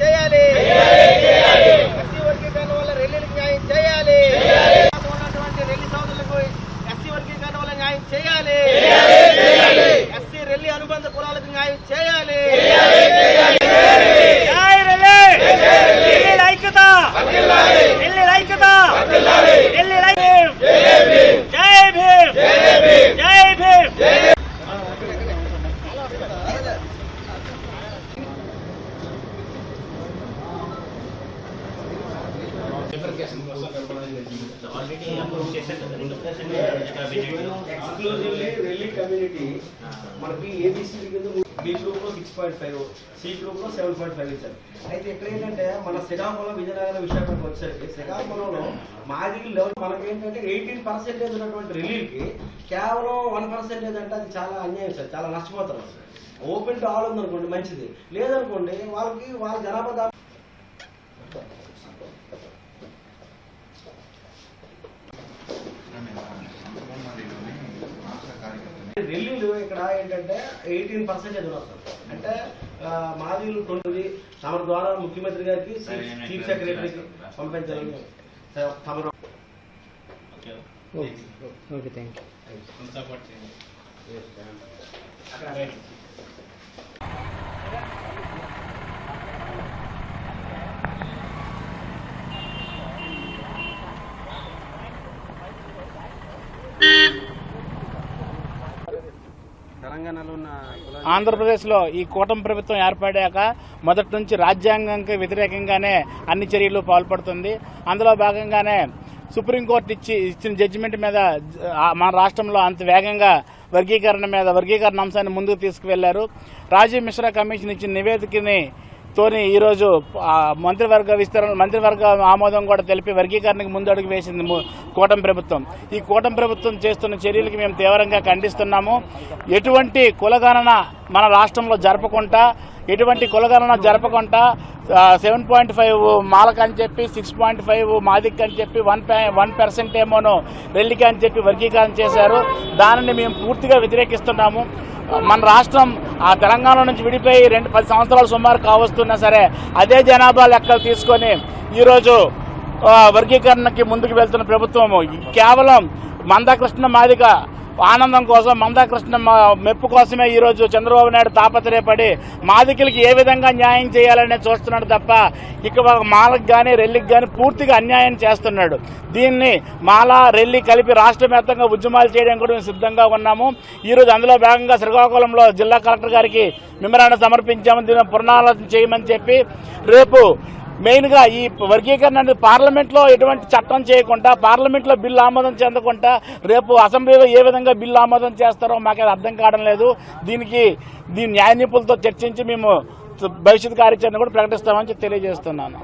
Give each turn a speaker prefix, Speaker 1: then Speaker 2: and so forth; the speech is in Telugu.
Speaker 1: చేయాలి ఎస్సీ వర్గీకరణ వల్ల రెల్లీలకు న్యాయం చేయాలి ఉన్నటువంటి రెల్లి సోదరులకు ఎస్సీ వర్గీకరణ వల్ల న్యాయం చేయాలి ఎస్సీ రెల్లి అనుబంధ కులాలకు న్యాయం చేయాలి జై రెల్లి రెల్లి ఐక్యత రెల్లి ఐక్యత రెల్లి ఐక్యత జై భీమ్ జై భీమ్
Speaker 2: ఎక్స్క్లూజివ్లీ రెల్లీ కమ్యూనిటీ మనకి ఏబిసి కింద బి గ్రూప్లో సిక్స్ పాయింట్ ఫైవ్ సి గ్రూప్లో సెవెన్ పాయింట్ ఫైవ్ ఇచ్చారు అయితే ఇక్కడ ఏంటంటే మన శ్రీకాకుళం విజయనగరం విశాఖపట్నం వచ్చేసరికి శ్రీకాకుళంలో మాది లెవెల్ మనకి ఏంటంటే ఎయిటీన్ పర్సెంటేజ్ ఉన్నటువంటి రిలీఫ్కి కేవలం వన్ పర్సెంటేజ్ అంటే అది చాలా అన్యాయం సార్ చాలా నష్టపోతారు ఓపెన్ టు ఆల్ ఉందనుకోండి మంచిది. లేదనుకోండి వాళ్ళకి వాళ్ళ జనాభా ఏంటంటే ఎయిటీన్ పర్సెంటేజ్ ఉన్నారు సార్ అంటే మాదిలు ట్వంటీ తమ ద్వారా ముఖ్యమంత్రి గారికి చీఫ్ సెక్రటరీకి పంపించాలని
Speaker 3: ఓకే. థ్యాంక్ యూ
Speaker 2: కులాలు-
Speaker 4: ఆంధ్రప్రదేశ్లో ఈ కూటమి ప్రభుత్వం ఏర్పడాక మొదటి నుంచి రాజ్యాంగంకి వ్యతిరేకంగానే అన్ని చర్యలు పాల్పడుతుంది. అందులో భాగంగానే సుప్రీంకోర్టు ఇచ్చి ఇచ్చిన జడ్జిమెంట్ మీద మన రాష్ట్రంలో అంత వేగంగా వర్గీకరణ మీద వర్గీకరణ అంశాన్ని ముందుకు తీసుకువెళ్ళారు. రాజీవ్ మిశ్రా కమిషన్ ఇచ్చిన నివేదికని తోని ఈరోజు మంత్రివర్గ విస్తరణ మంత్రివర్గ ఆమోదం కూడా తెలిపి వర్గీకరణకు ముందు అడుగు వేసింది కూటమి ప్రభుత్వం. ఈ కూటమి ప్రభుత్వం చేస్తున్న చర్యలకి మేము తీవ్రంగా ఖండిస్తున్నాము. ఎటువంటి కులగణన మన రాష్ట్రంలో జరపకుండా ఎటువంటి కులగణన జరపకుండా సెవెన్ పాయింట్ ఫైవ్ మాలక అని చెప్పి సిక్స్ పాయింట్ ఫైవ్ మాదిక్ అని చెప్పి వన్ వన్ పర్సెంట్ ఏమోనో రెల్లికి అని చెప్పి వర్గీకరణ చేశారు. దానిని మేము పూర్తిగా వ్యతిరేకిస్తున్నాము. మన రాష్ట్రం ఆ తెలంగాణ నుంచి విడిపోయి రెండు పది సంవత్సరాలు సుమారు కావస్తున్నా సరే అదే జనాభా లెక్కలు తీసుకొని ఈరోజు వర్గీకరణకి ముందుకు వెళ్తున్న ప్రభుత్వము. కేవలం మందకృష్ణ మాదిక ఆనందం కోసం మందాకృష్ణ మెప్పు కోసమే ఈరోజు చంద్రబాబు నాయుడు తాపత్రయపడి మాదికలకి ఏ విధంగా న్యాయం చేయాలనే చూస్తున్నాడు తప్ప ఇక మాలకు కానీ రెల్లికి కానీ పూర్తిగా అన్యాయం చేస్తున్నాడు. దీన్ని మాల రెల్లి కలిపి రాష్ట్ర వ్యాప్తంగా ఉద్యమాలు చేయడం కూడా మేము సిద్ధంగా ఉన్నాము. ఈరోజు అందులో భాగంగా శ్రీకాకుళంలో జిల్లా కలెక్టర్ గారికి మెమరాండం సమర్పించాము. దీన్ని పునరాలోచన చేయమని చెప్పి రేపు మెయిన్గా ఈ వర్గీకరణ అనేది పార్లమెంట్లో ఎటువంటి చట్టం చేయకుండా పార్లమెంట్లో బిల్లు ఆమోదం చెందకుండా రేపు అసెంబ్లీలో ఏ విధంగా బిల్లు ఆమోదం చేస్తారో మాకు అది అర్థం కావడం లేదు. దీనికి దీని న్యాయ నిపుణులతో చర్చించి మేము భవిష్యత్ కార్యాచరణ కూడా ప్రకటిస్తామని తెలియజేస్తున్నాను.